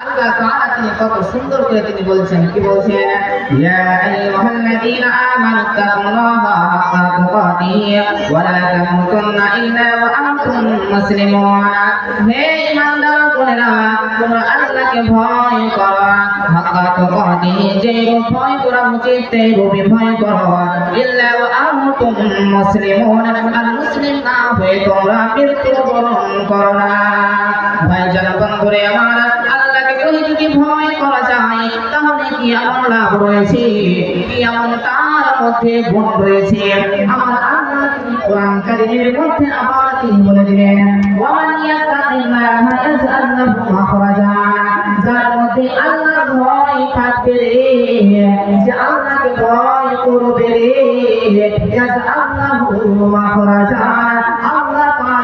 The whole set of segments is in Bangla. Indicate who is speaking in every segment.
Speaker 1: আল্লাহ তাআলা করে ভয় করো উচিত ভয় করো। ইল্লা ওয়া আর মুসলিম না হয়ে তোমরা মৃত্যুবরণ করো না। ভাইজান, বন্ধুরে আমার যদি ভয় করা যায়, তাহলে কি এমন লাভ রয়েছে। কি এমন তার মধ্যে গুণ রয়েছে। আমার আল্লাহ কোরআন কারীমের যার মধ্যে আল্লাহর ভয় থাকবে রে, যে আল্লাহকে ভয় করবে রে।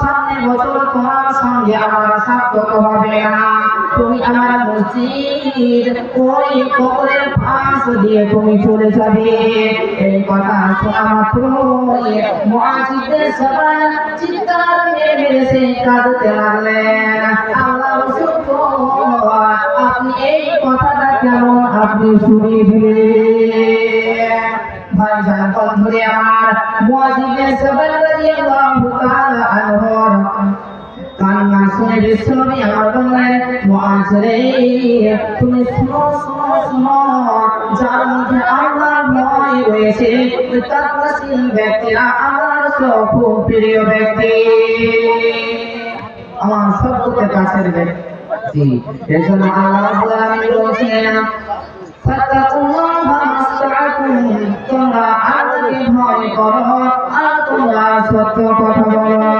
Speaker 1: সামনে তোমার সঙ্গে আমার সাক্ষাৎ হবে না। তুমি আমার মসজিদ, ওই কবরের পাশ দিয়ে তুমি চলে যাবে। এই কথা শোনা সবাই কাঁদতে লাগলেন। আপনি এই কথাটা কেমন আপনি শুনিয়ে দিলেন? ভাইজান বন্ধুরে আমার মুয়াজিদের সবাই কান্না শুনে আমার বললেন মুআজ রে তুমি শুনো শুনো শুনো, যার মধ্যে আল্লাহর ভয় রয়েছে ওই তাকওয়াশীল ব্যক্তিরা আমার সব প্রিয় ব্যক্তি। আমার সবথেকে কাছের ব্যক্তি। এই জন্য আল্লাহ রাব্বুল আলামিন বলছেন তোমরা আল্লাহকে ভয় করো আর তোমরা সত্য কথা বলো।